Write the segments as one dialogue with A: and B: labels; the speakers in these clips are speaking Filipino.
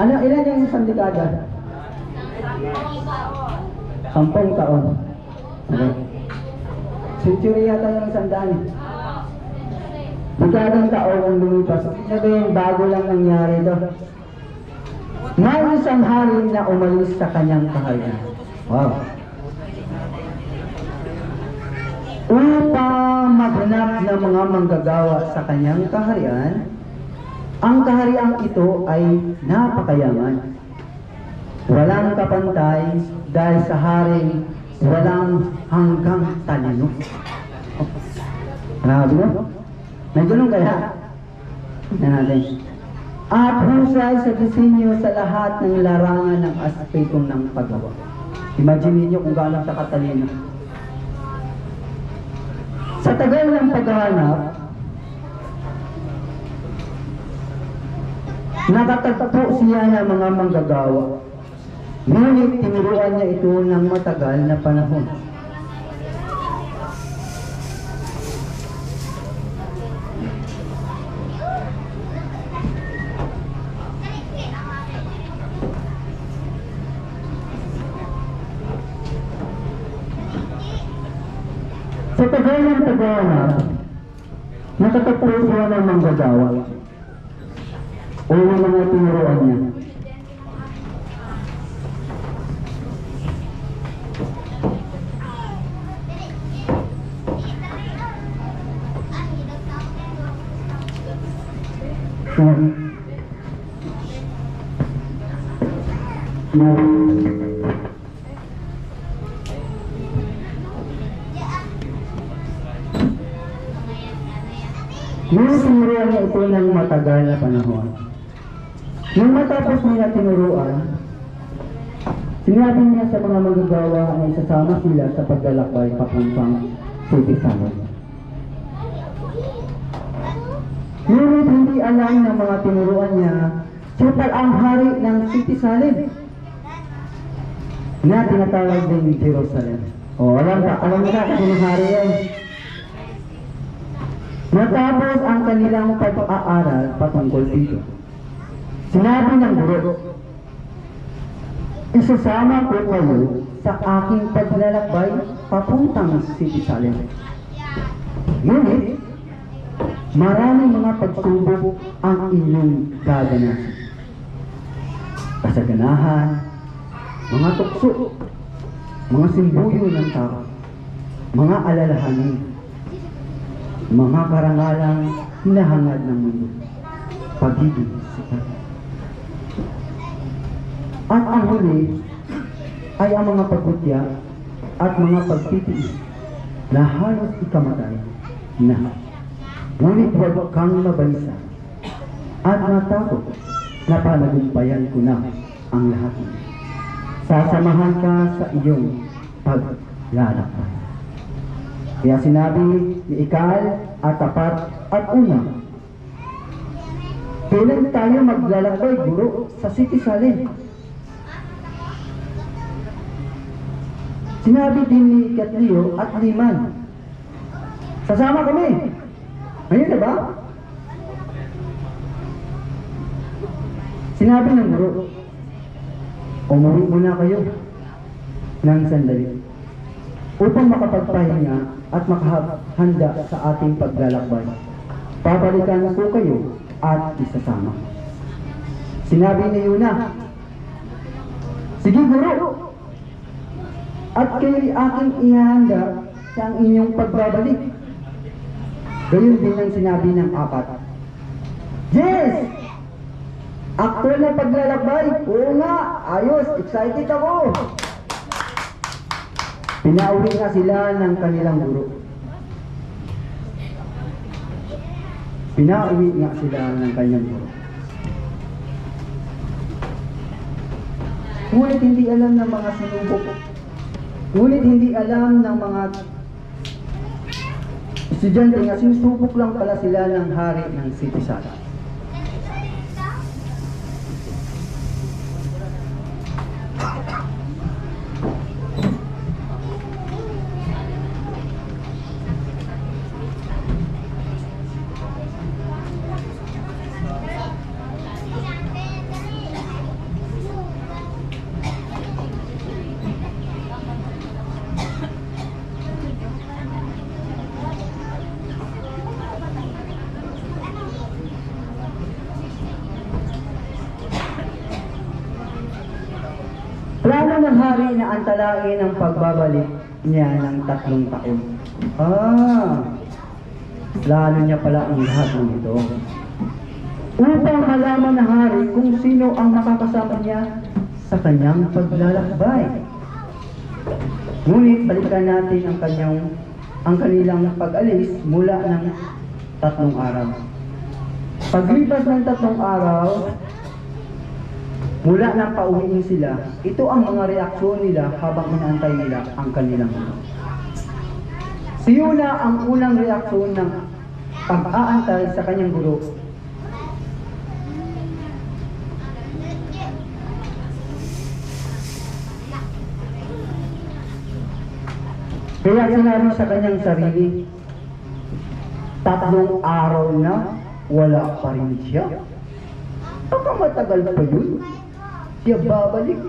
A: Ano, ilan yung isang dekada? Sampung taon. Okay. Century yata yung isang daan. Dekadang taon ang lumipas. Sabihin, bago lang nangyari ito. May isang hari na umalis sa kanyang kaharian. Wow. Upang maghanap ng mga manggagawa sa kanyang kaharian, ang kahariang ito ay napakayaman. Walang kapantay dahil sa haring walang hanggang talino. Grabe no? May ganun kaya? Tignan natin. At husay sa disenyo sa lahat ng larangan ng aspektong ng paggawa. Imagine niyo kung gaano sa katalino. Sa tagal ng paghahanap, Nakatagpo siya ng mga manggagawa. Ngunit tinuruan niya ito ng matagal na panahon. Ng paghahanap, nakatagpo siya ng manggagawa. O yung mga tinuruan niya. Um, Nung ito ng matagal na panahon, Nung matapos nila tinuruan, sinabi niya sa mga magagawa na isasama sila sa paglalakbay papuntang City Salon. Ngunit hindi alam ng mga tinuruan niya, siya pala ang hari ng City Salem na tinatawag din Jerusalem. O, alam ka, alam ka, kung hari yan. Matapos ang kanilang pag-aaral patungkol dito, Sinabi ng guro, isasama ko kayo sa aking paglalakbay papuntang City Salem. Ngunit, maraming mga pagsubok ang inyong gaganahan. Kasaganahan, mga tukso, mga simbuyo ng tao, mga alalahanin, mga karangalang hinahangad ng mundo, pagiging sikat. At ang huli ay ang mga pagkutya at mga pagtitiis na halos ikamatay na. Ngunit huwag kang mabalisa at matakot na panagumpayan ko na ang lahat. Sasamahan ka sa iyong paglalakbay. Kaya sinabi ni Ikal at tapat at una, Kailan tayo maglalakbay, guro, sa City Salem? Sinabi din ni Katlio at Liman, Sasama kami. Ngayon na ba? Sinabi ng guro, Umuwi muna kayo ng sandali upang makapagpahinga at makahanda sa ating paglalakbay. Babalikan ko kayo at isasama. Sinabi ni Yuna, Sige guro, at kayo'y aking ihanda sa inyong pagbabalik. Gayon din ang sinabi ng apat. Yes! Aktual na paglalakbay. Oo nga, ayos, excited ako. Pinauwi nga sila ng kanilang guro. Pinauwi nga sila ng kanyang guro. Ngunit hindi alam ng mga sinubok Ngunit hindi alam ng mga estudyante nga sinusubok lang pala sila ng hari ng City Sala. Plano ng hari na antalain ang pagbabalik niya ng tatlong taon. Ah, plano niya pala ang lahat ng ito. Upang malaman ng hari kung sino ang makakasama niya sa kanyang paglalakbay. Ngunit balikan natin ang kanyang ang kanilang pag-alis mula ng tatlong araw. Paglipas ng tatlong araw, Mula nang pauwiin sila, ito ang mga reaksyon nila habang inaantay nila ang kanilang guro. Si Yuna ang unang reaksyon ng pag-aantay sa kanyang guro. Kaya sinabi sa kanyang sarili, tatlong araw na wala pa rin siya. Baka matagal pa yun. Siya babalik.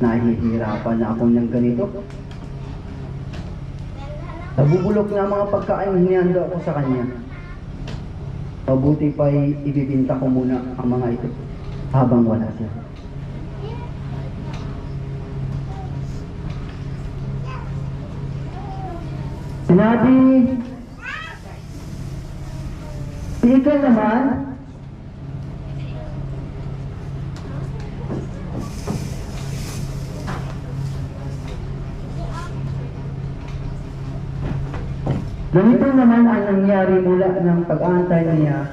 A: Nahihirapan na ako ng ganito. Nabubulok na mga pagkain hinihanda ko sa kanya. Mabuti pa ay ibibinta ko muna ang mga ito habang wala siya. Sinabi, si ikaw naman, Ganito naman ang nangyari mula ng pag-aantay niya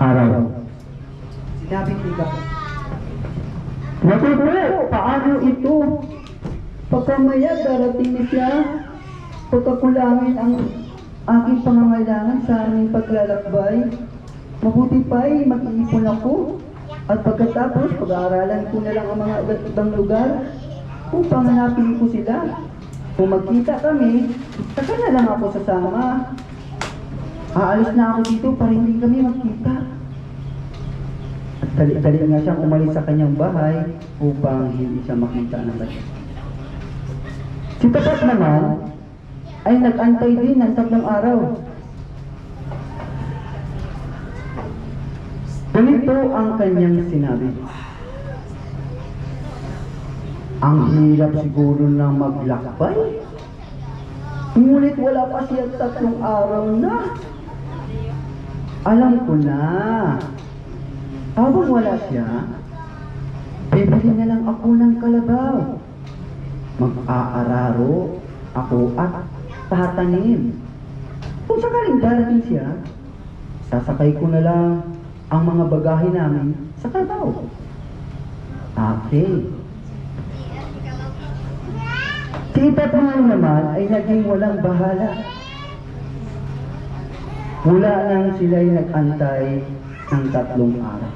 A: araw. Sinabi ko ba? Natuto, paano ito? Pagkamaya darating na siya, pagkakulangin ang aking pangangailangan sa aming paglalakbay. Mabuti pa ay mag-iipon ako. At pagkatapos, pag-aaralan ko na lang ang mga iba't ibang lugar upang hanapin ko sila. Kung magkita kami, saka na lang ako sasama. Aalis na ako dito para hindi kami magkita. At dali-dali nga siyang umalis sa kanyang bahay upang hindi siya makita ng kanya. Si Tapat naman ay nag-antay din ng tatlong araw. Ganito ang kanyang sinabi. Ang hirap siguro na maglakbay. Ngunit wala pa siya tatlong araw na. Alam ko na. Habang wala siya, bibili na lang ako ng kalabaw. Mag-aararo ako at tatanim. Kung sakaling darating siya, sasakay ko na lang ang mga bagahe namin sa kalabaw. Okay. Si Itatay naman ay naging walang bahala. Mula nang sila'y nag-antay ng tatlong araw.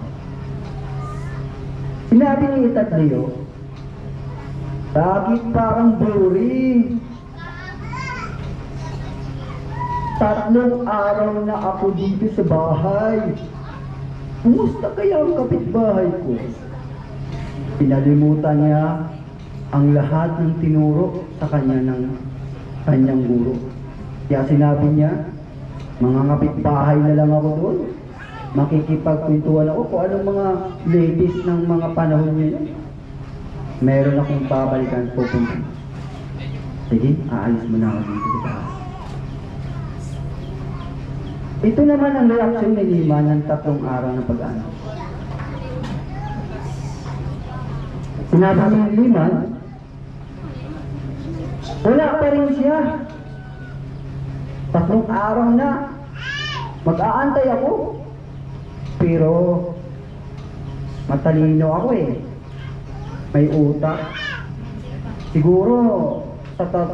A: Sinabi ni Itatlayo, Bakit parang blurry? Tatlong araw na ako dito sa bahay. Kumusta kaya ang kapitbahay ko? Pinalimutan niya ang lahat ng tinuro sa kanya ng kanyang guro. Kaya sinabi niya, mga kapitbahay na lang ako doon. Makikipagkwentuhan ako kung anong mga ladies ng mga panahon niya. Meron akong babalikan pupunta. Sige, aalis mo na ako dito sa taas. Ito naman ang reaksyon ni Lima ng tatlong araw ng pag-ano. Sinabi ni Lima, wala pa rin siya. Tatlong araw na. Mag-aantay ako. Pero, matalino ako eh. May utak. Siguro, sa tat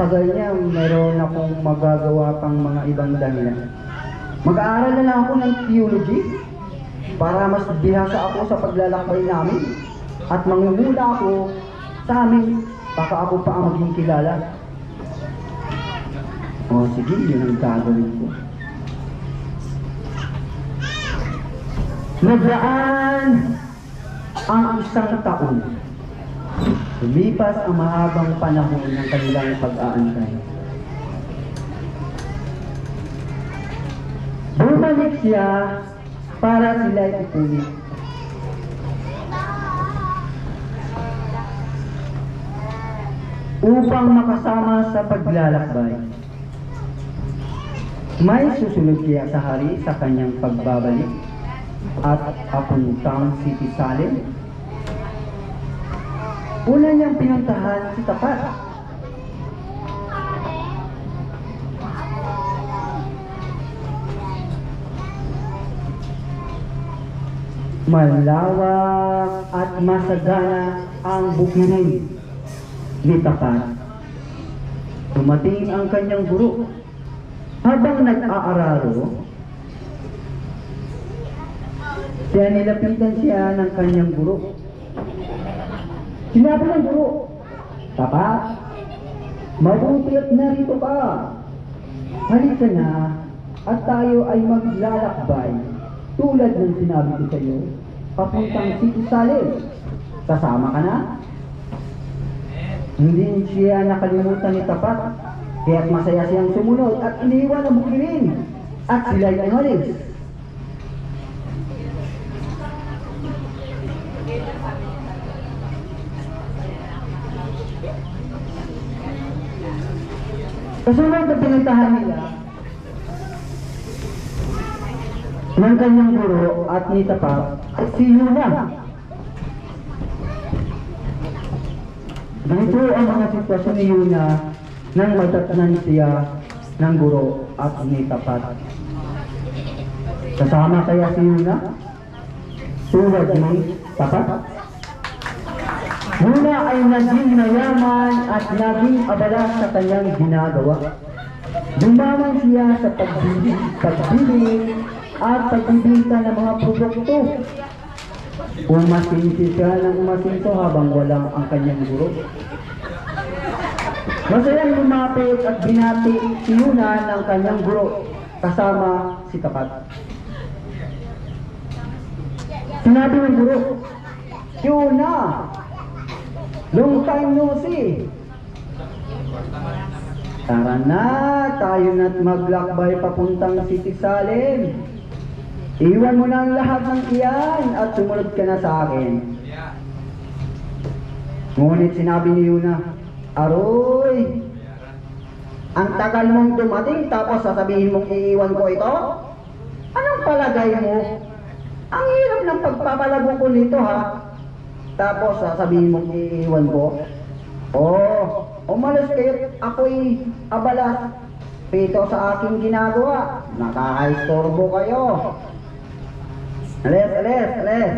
A: tagal niya, mayroon akong magagawa pang mga ibang dahilan. Mag-aaral na lang ako ng theology para mas bihasa ako sa paglalakbay namin at mangungula ako sa amin baka ako pa ang maging kilala. O sige, yun ang gagawin ko. Nagdaan ang isang taon. Lumipas ang mahabang panahon ng kanilang pag-aantay. Bumalik siya para sila ipunin. Upang makasama sa paglalakbay. May susunod kaya sa hari sa kanyang pagbabalik at papuntang City Salem. Una niyang pinuntahan si Tapat. Malawak at masagana ang bukirin ni Tapat. Dumating ang kanyang guro. Habang nag-aararo, kaya nilapitan siya ng kanyang guro. Sinabi ng guro, Tapat, mabuti at narito ka. Halika na at tayo ay maglalakbay tulad ng sinabi ko sa iyo papuntang City Salim. Kasama ka na? Hindi siya nakalimutan ni Tapat, kaya't masaya siyang sumunod at iniwan ang bukirin at sila'y umalis. Kasunod na pinuntahan nila ng kanyang guro at ni Tapat si Yuna. Ganito ang mga sitwasyon ni Yuna nang matatnan siya ng guro at ni Tapat. Kasama kaya si Yuna? Tulad ni Tapat? Yuna ay naging mayaman at naging abala sa kanyang ginagawa. Dumaman siya sa pagbili, pagbili at pagbibinta ng mga produkto. Umasinsi siya ng umasinso habang walang ang kanyang guro. Masayang lumapit at binati si Yuna ng kanyang guro kasama si Tapat. Sinabi ng guro, Yuna, long time no see. Tara na, tayo na't maglakbay papuntang City Salem. Iwan mo na ang lahat ng iyan at sumunod ka na sa akin. Ngunit sinabi ni Yuna, Aroy, ang tagal mong dumating tapos sasabihin mong iiwan ko ito? Anong palagay mo? Ang hirap ng pagpapalago ko nito ha. Tapos sasabihin mong iiwan ko? Oh, umalis kayo ako'y abala pito sa aking ginagawa. Nakakaistorbo kayo. Alis, alis, alis.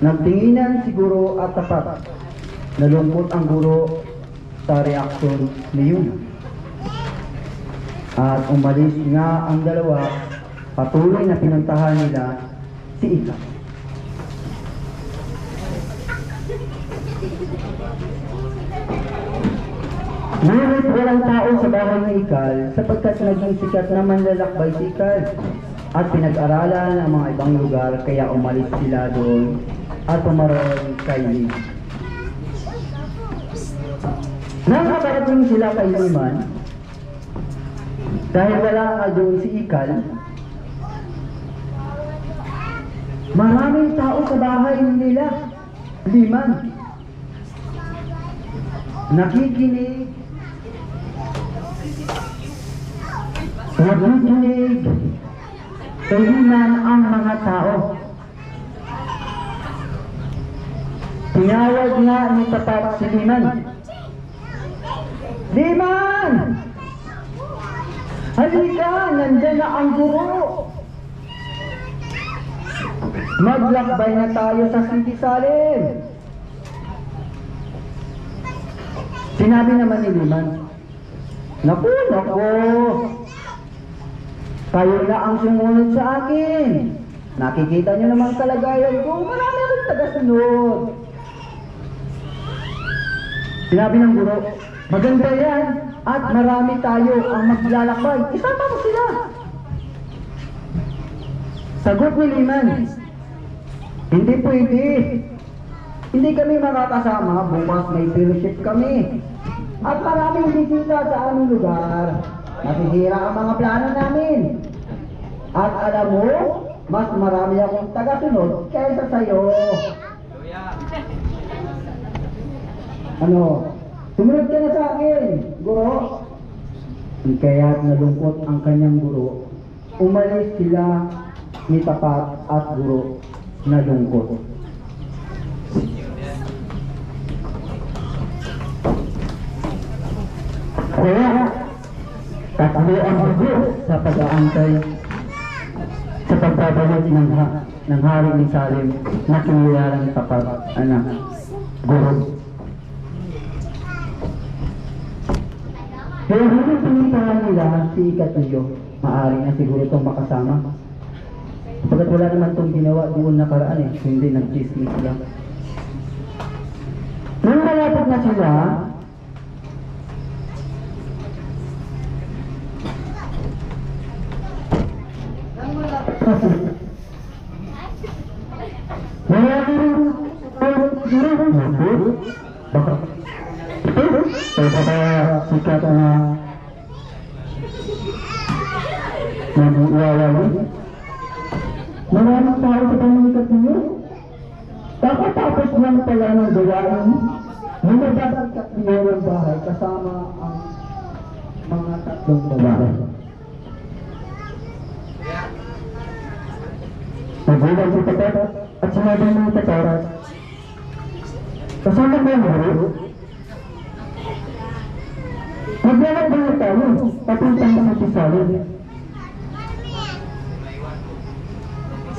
A: Nagtinginan si guro at tapat. Nalungkot ang guro sa reaksyon ni Yuna. At umalis nga ang dalawa, patuloy na pinuntahan nila si Ika. Ngunit walang tao sa bahay ni Ikal sapagkat naging sikat na manlalakbay si Ikal at pinag-aralan ang mga ibang lugar kaya umalis sila doon at pumaroon kay Lee. Nang nakarating sila kay Liman, dahil wala nga doon si Ikal, maraming tao sa bahay nila, Liman. Nakikinig, nakikinig, kay Liman ang mga tao. Tinawag nga ni Tapat si Liman. Liman! Halika, nandyan na ang guro. Maglakbay na tayo sa City Salim. Sinabi naman ni Liman, Naku, naku, kayo na ang sumunod sa akin. Nakikita niyo naman kalagayan ko, marami akong tagasunod. Sinabi ng guro, maganda yan at marami tayo ang maglalakbay. Isama mo sila. Sagot ni Liman, hindi pwede. Hindi kami makakasama, bukas may fellowship kami. At maraming bisita sa aming lugar. Nasisira ang mga plano namin. At alam mo, mas marami akong tagasunod kaysa sa'yo. Ano? Sumunod ka na sa akin, guro. Kaya nalungkot ang kanyang guro. Umalis sila ni Tapat at guro nalungkot. Kaya, tatlo ang guro sa pag-aantay sa pagbabalik ng, ha ng hari ni Salim na kinilalang tapat anak guro. Pero habang pinipahan nila si Ikatuyo, maaari na siguro itong makasama. Pagkat wala naman itong ginawa doon nakaraan eh, hindi nag-chismis lang. Nung malapit na sila, wala rin Baka Baka sikat na Nag-uwawali Maraming tao sa pamilikat niyo Kakatapos lang pala ng gawain Lumabas ang katniyo ng bahay kasama ang mga tatlong babae Nagulang si Tatar at sinabi ng Tatar Kasama ko ang guro Maglalakbay na tayo, papuntang sa Tisalin.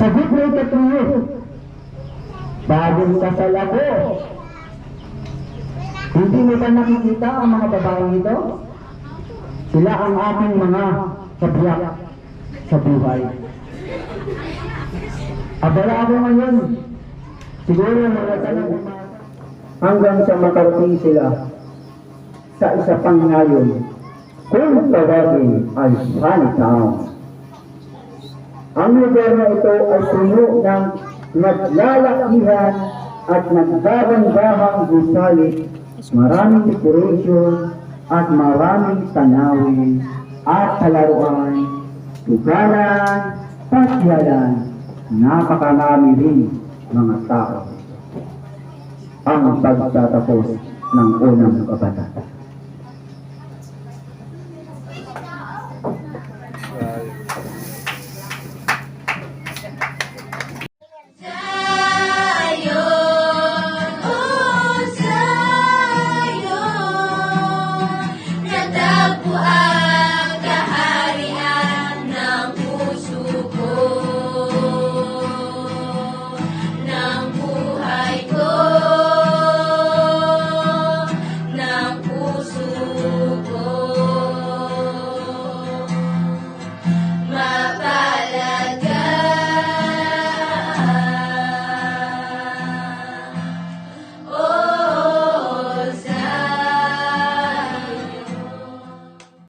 A: Sagot mo ito tuyo. Bagong kasal ako. Hindi mo ba nakikita ang mga babaeng ito? Sila ang aking mga kabiyak sa buhay. Abala ako ngayon. Siguro mga tanong hanggang sa makarating sila sa isa pang ngayon kung tawagin ay Funny Town. Ang lugar ito ay puno ng naglalakihan at nagdabang-dabang gusali, maraming decoration at maraming tanawin at palaruan, tugalan, pasyalan, napakarami rin mga tao ang pagtatapos ng unang kabataan.